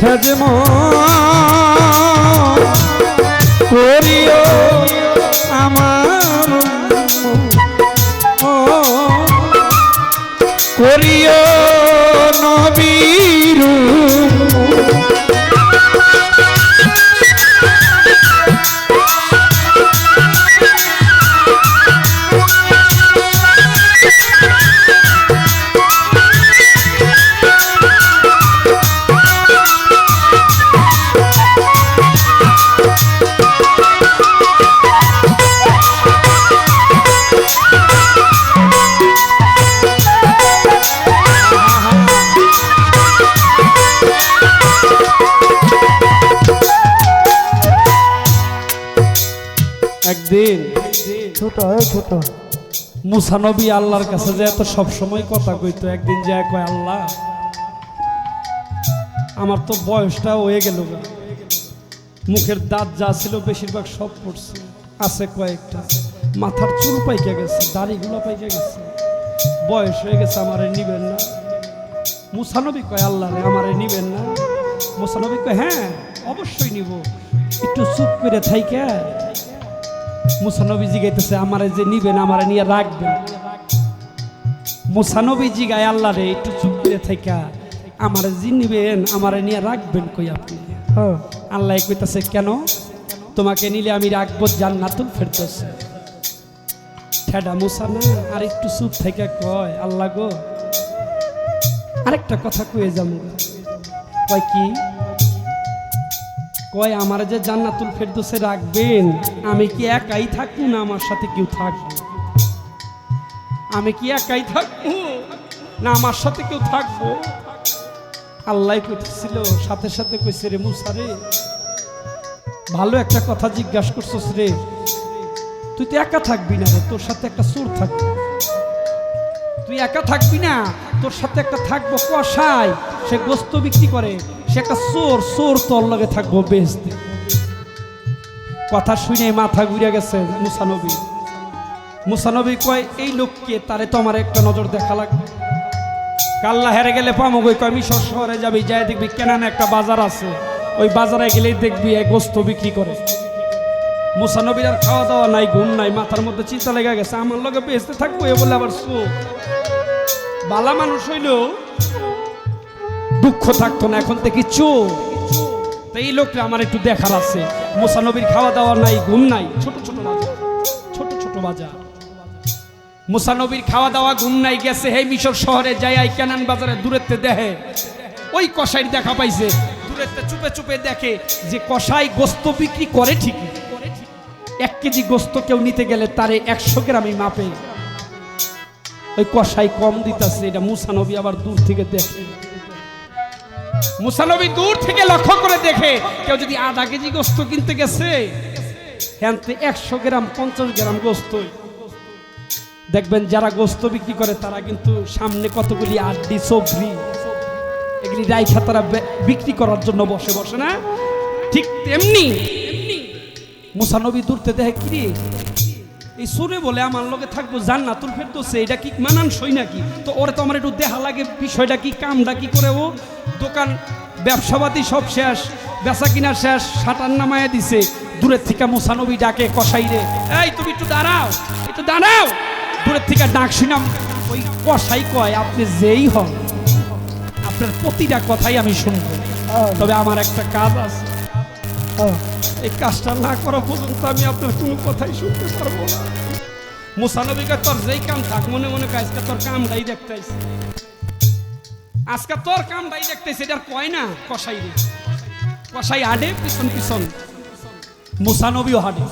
খেজম করিও আমার করিও নবীর হয় ছোট মুসানবী আল্লাহর কাছে যে এত সব সময় কথা কইতো, একদিন যে কয়, আল্লাহ, আমার তো বয়সটা হয়ে গেল মুখের দাঁত যা ছিল বেশিরভাগ সব পড়ছে। আছে কয়েকটা। মাথার চুল পাইকে গেছে, দাড়িগুলো পাইকে গেছে। বয়স হয়ে গেছে, আমারে নিবেন না। মুসানবী কয়, আল্লাহ রে, আমারে নিবেন না? মুসানবী কয় হ্যাঁ অবশ্যই নিব। একটু চুপ করে থাইকা। মুসানবী জিগাইতেছে আমারে যে নিবেন আমারে নিয়ে রাখবেন। মুসানবী জিগায় আল্লাহ রে একটু চুপ করে থাইকা। আমারে যে নিবেন আমারে নিয়ে রাখবেন কই আপনি? হ্যাঁ। আল্লাহ কইতাছে কেন? তোমাকে নিলে আমি রাখব জান্নাতুল ফেরদৌসে। ঠেডা মুসা না আর একটু চুপ থেকে কয় আল্লাহ গো। আরেকটা কথা কয়ে যাব। কয় কি? কয়, আমার যে জান্নাতুল ফেরদৌসে রাখবেন, আমি কি একাই থাকব না আমার সাথে কেউ থাকবে? আমি কি একাই থাকব না আমার সাথে কেউ থাকব? আল্লাহ কইতেছিল, সাথে সাথে কইছে, রে মুসা রে, ভালো একটা কথা জিজ্ঞাসা করছস রে। তুই তো একা থাকবি না রে, তোর সাথে একটা চোর থাকবে। তুই একা থাকবি না, তোর সাথে একটা থাকব কষায় সে গোস্ত বিক্রি করে। সে একটা চোর চোর তোর লগে থাকব বেসতে কথা শুনে মাথা ঘুরে গেছে মুসানবী মুসানবী কয়, এই লোককে তারে তো আমার একটা নজর দেখা লাগবে। কাল্লা হেরে গেলে পামো গই, কয়, মিশর শহরে যাবি, যাই দেখবি কেনান একটা বাজার আছে। ওই বাজারে গেলেই দেখবি এক গোস্ত বিক্রি করে। মুসানবীর আর খাওয়া দাওয়া নাই, ঘুম নাই, মাথার মধ্যে চিন্তা লেগে গেছে, আমার লগে বেসতে থাকব এ বলে আবার শো বালা মানুষ হইলেও দুঃখ থাকতো না, এখন থেকে চো তো এই লোকটা আমার একটু দেখার আছে। মুসানবীর খাওয়া দাওয়া নাই, ঘুম নাই। ছোট ছোট বাজার। ছোট ছোট বাজার। মুসানবীর খাওয়া দাওয়া ঘুম নাই, গেছে, হে মিশর শহরে যাই আই বাজারে, দূরেতে দেখে। ওই কষাই দেখা পাইছে। দূরেতে চুপে চুপে দেখে যে কষাই গোস্ত বিক্রি করে ঠিকই। এক কেজি গোস্ত কেউ নিতে গেলে তারে একশো গ্রামই মাপে। ওই কষাই কম দিতেছে, এটা মুসানবী আবার দূর থেকে দেখে। মুসানবী দূর থেকে লক্ষ্য করে দেখে, কেউ যদি আধা কেজি গোস্ত কিনতে গেছে হ্যাঁ একশো গ্রাম, পঞ্চাশ গ্রাম গোস্তই দেখবেন যারা গোস্ত বিক্রি করে, তারা কিন্তু সামনে কতগুলি আড্ডি সবরি এগুলি রাইখা তারা বিক্রি করার জন্য বসে বসে না ঠিক তেমনি মুসানবী দূরতে দেখে কি? এই সুরে বলে আমার লগে থাকব জান্নাতুল ফেরদৌসে এটা কি মানানসই নাকি? তো ওরে তো আমার একটু দেহা লাগে বিষয়টা কি কামটা কি করে ও? দোকান ব্যবসাপাতি সব শেষ বেচা কিনা শেষ সাটার নামায় দিছে দূরের থেকে মুসানবী ডাকে কসাই রে এই তুমি একটু দাঁড়াও একটু দাঁড়াও। দূরের থেকে ডাক শুনাম ওই কসাই কয় আপনি যেই হন আপনার প্রতিটা কথাই আমি শুনব। তবে আমার একটা কাজ আছে। এই কাজটা না করা পর্যন্ত আমি আপনার কোনো কথাই শুনতে পারব না। মুসানবিকা তোর যেই কাম থাক, মনে মনে আজকে তোর কামটাই দেখতেছি আজকে তোর কামটাই দেখতেছি এটার কয় না কসাই রে। কসাই হাডে পিছন পিছন। মুসানবিও হাডে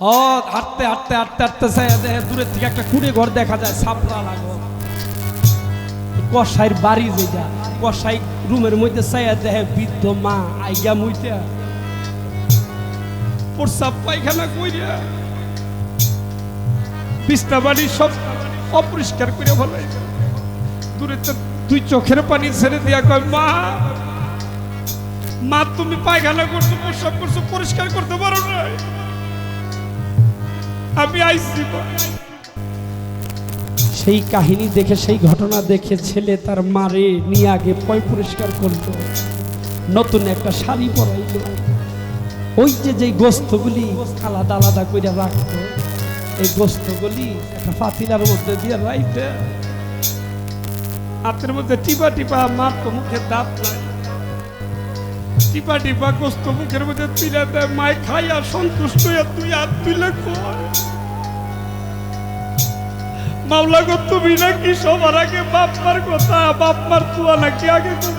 ও, হাঁটতে হাঁটতে হাঁটতে হাঁটতে যায় দেখে দূরের থেকে একটা কুড়ে ঘর দেখা যায় সাপড়া লাগো। কসাইয়ের বাড়ি যেটা কসাই রুমের মধ্যে চাইয়া দেখে বৃদ্ধ মা আইগা মুইতা প্রসাব পায়খানা কইরা বিছনা বাড়ি সব অপরিষ্কার করে ফেলাই দূরে তো তুই চোখের পানি ছেড়ে দিয়া কয়, মা মা, তুমি পায়খানা করছ প্রসাব করছ পরিষ্কার করতে পারো না। আমি আইসি সেই কাহিনী দেখে, সেই ঘটনা দেখে ছেলে তার মারে নিয়ে আগে পয় পরিষ্কার করল। নতুন একটা শাড়ি পরাইলো। ওই যে যেই গোস্তগুলি আলাদা আলাদা করে রাখতো, এই গোস্তগুলি একটা পাতিলার মধ্যে দিয়ে রাইতে হাতের মধ্যে টিপা টিপা মার মুখে দাঁত টিপা টিপা গোস্ত মুখের মধ্যে তুলে দেয় মায় সন্তুষ্ট হইয়া তুই আর তুলে মাওলা গো, তুমি নাকি সবার আগে বাপ মার কথা, বাপ মার তুয়া নাকি আগে তা।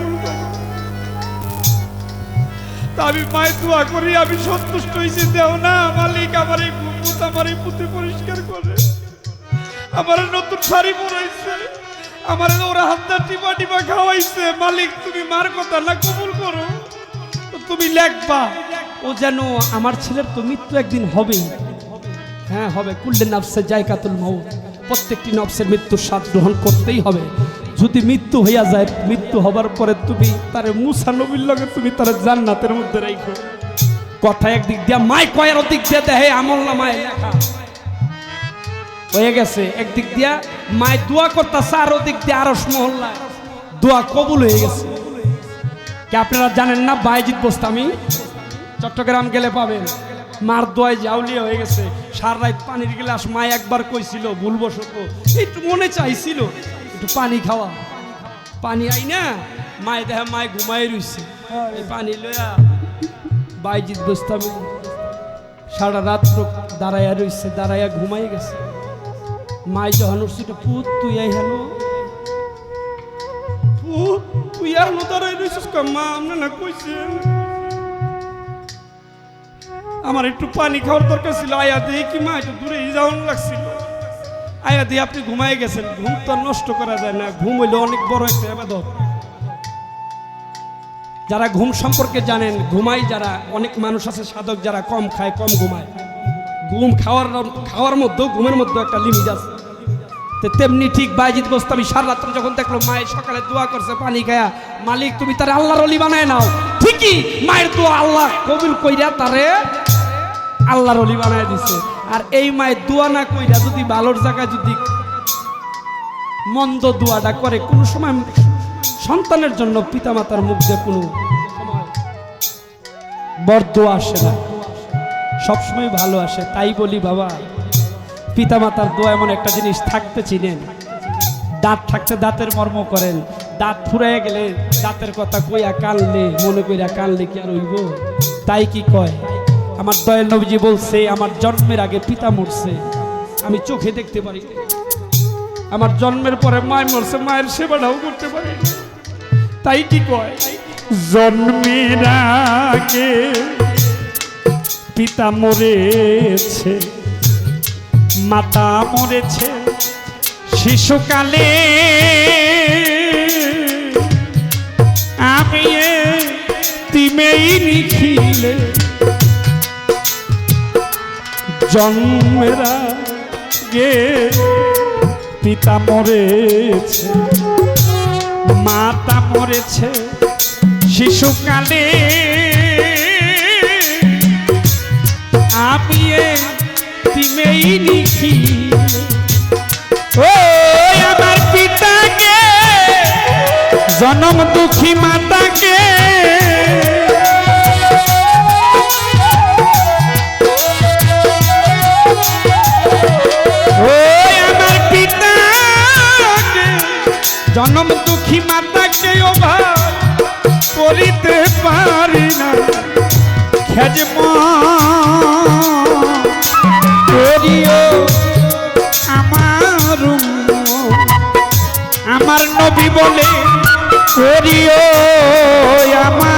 আমি মায়ের দোয়া করি, আমি সন্তুষ্ট হয়েছি। দেও না, মালিক আমার এই গুম্বুত আমার এই পুঁতে পরিষ্কার করে। আমার নতুন শাড়ি পরাইছে আমার ওরা হাতটা টিপা টিপা খাওয়াইছে। মালিক, তুমি মার কথা না কবুল করো। তুমি লেখবা, ও যেন আমার ছেলের তো মৃত্যু একদিন হবেই। হ্যাঁ হবে। কুল্লে নফসে জায়কাতুল মৌ প্রত্যেকটি নফসের মৃত্যুর স্বাদ গ্রহণ করতেই হবে। যদি মৃত্যু হইয়া যায়, মৃত্যু হবার পরে তুমি তারে মুসা নবীর লগে তুমি তার জান্নাতের মধ্যে রাখো কথা একদিক দিয়া মাই কয়ের দিক দিয়ে দেহে আমল নামায় লেখা। হয়ে গেছে। একদিক দিয়া মায় দোয়া করতেছে আর ওদিক দিয়ে আরস মহল্লায়। দোয়া কবুল হয়ে গেছে। কি আপনারা জানেন না বাইজিৎ বস্তামি? চট্টগ্রাম গেলে পাবেন। মার দোয়ায় জাউলিয়া হয়ে গেছে। সার রাত পানির গ্লাস মায় একবার কইছিল, ভুলবশত। একটু মনে চাইছিল। একটু পানি খাওয়া। পানি আই না? মায় দেখে মায় ঘুমাই এই পানি লইয়া বাইজিৎ বস্তামি সারা রাত্র দাঁড়াইয়া রইছে দাঁড়াইয়া ঘুমাই গেছে। মাই যখন উঠছিল পুত তুই আই হেন? পুত তুই এখনও দাঁড়াই রইছিস কা মা? আমরা না কইছেন আমার একটু পানি খাওয়ার দরকার ছিল আয়া কি মা একটু দূরে যাওয়ান লাগছিল। আয়া দিয়ে আপনি ঘুমাই গেছেন, ঘুম তো নষ্ট করা যায় না, ঘুম হইলে অনেক বড় একটা আবাদত। যারা ঘুম সম্পর্কে জানেন ঘুমাই যারা, অনেক মানুষ আছে সাধক যারা কম খায়, কম ঘুমায়। ঘুম খাওয়ার খাওয়ার মধ্যেও, ঘুমের মধ্যেও একটা লিমিট আছে। তো তেমনি ঠিক বাইজিত বাইজিৎ গোস্তামি সারা রাত্রে যখন দেখল মায়ের সকালে দোয়া করছে, পানি খায়া, মালিক তুমি তারে আল্লাহর অলি বানায় নাও। ঠিকই, মায়ের দোয়া আল্লাহ কবিল কইরা তারে আল্লাহর অলি বানায় দিছে। আর এই মায়ের দোয়া না কইরা যদি ভালোর জায়গায় যদি মন্দ দোয়াটা করে, কোনো সময় সন্তানের জন্য পিতামাতার মুখ দিয়ে কোনো বরদোয়া আসে না। সবসময় ভালো আসে, তাই বলি বাবা, পিতামাতার দোয়া এমন একটা জিনিস থাকতে চিনেন। দাঁত থাকতে দাঁতের মর্ম করেন। দাঁত ফুরাইয়া গেলে দাঁতের কথা কইয়া কানলে, মনে কইরা কানলে কি আর হইব? তাই কি কয়? আমার দয়াল নবীজি বলছে, আমার জন্মের আগে পিতা মরছে। আমি চোখে দেখতে পারি। আমার জন্মের পরে মায় মরছে, মায়ের সেবাটাও করতে পারি। তাই কি কয়? জন্মের আগে পিতা মরেছে, মাতা মরেছে, শিশুকালে আমি তিমেই নিখিলে জন্মেরা গে, পিতা মরেছে, মাতা মরেছে, শিশুকালে। আমি তিমেই লিখি। ও আমার পিতাকে, জনম দুঃখী মাতাকে। আমার পিতা জন্ম দুঃখী মাতাকে অভাব পারি না। খেজম আমার আমার নবী বলে আমার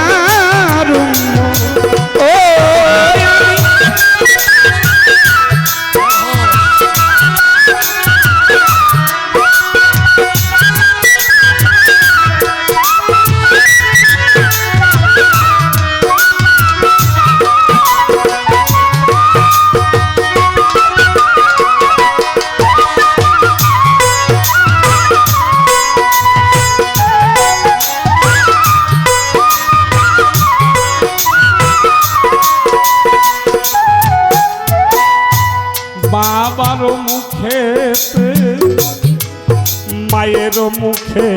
মায়ের মুখে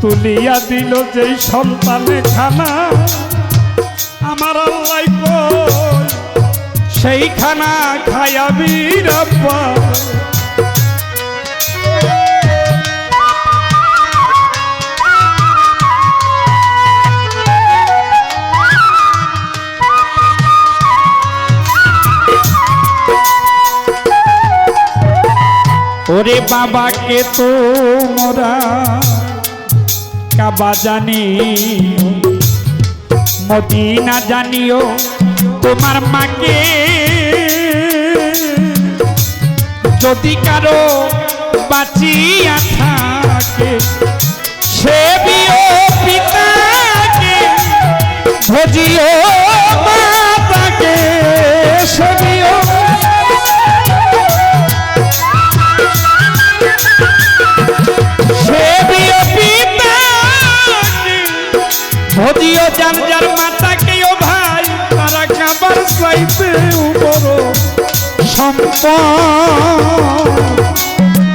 তুলিয়া দিল যেই সন্তানে খানা। আমার সেই খানা খায়াবি রাব্বা ওরে বাবাকে তো মোরা কাবা জানি মদিনা জানিও, তোমার মাকে যদি কারও বাঁচিয়া থাকে, সে বিও পিতাকে ভজিও।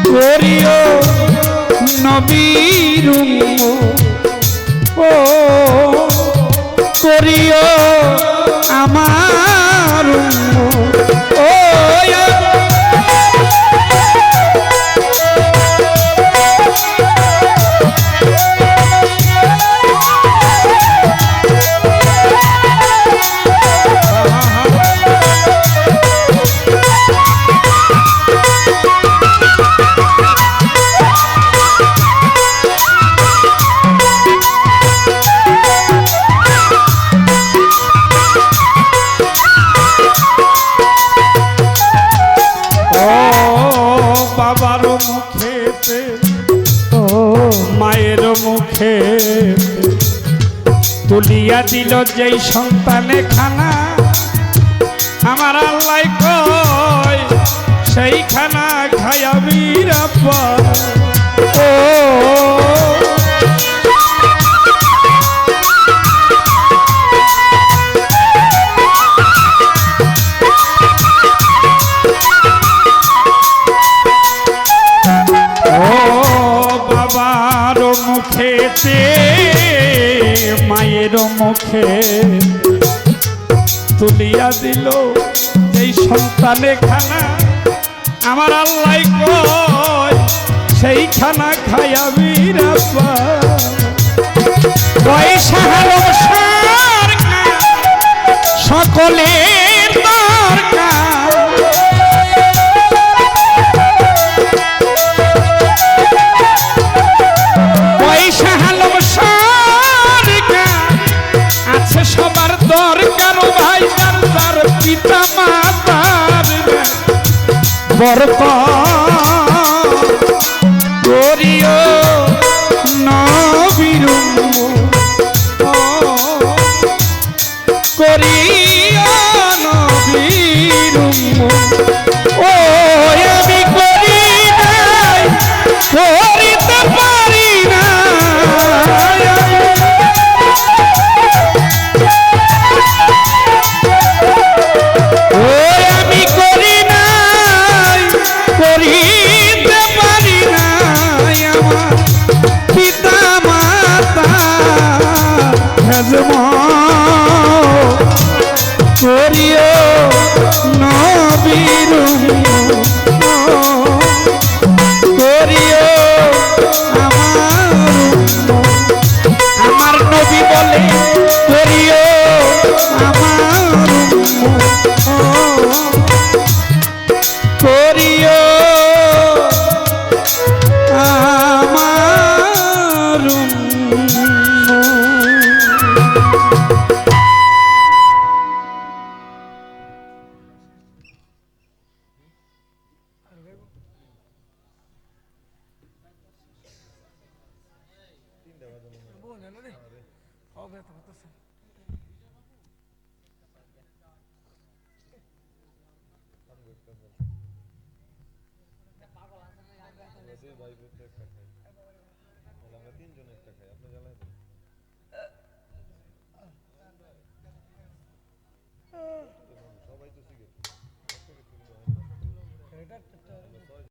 করিও নবীর ও করিও আমার বাবার মুখে ও। মায়ের মুখে তুলিয়া দিল যেই সন্তানে খানা আমার আল্লাহ কয় সেই খানা খায়াবি রাব্বা। ও ও। মুখেতে মায়ের মুখে। তুলিয়া দিল এই সন্তানে খানা। আমার আল্লাহ কয় সেই খানা খায়াবি রাব্বা পয়সা হলো সকলের দরকার। Rukma করিও। আমরা তিনজন একটা খাই আপনি জ্বালাই দেন সবাই তো সিগারেট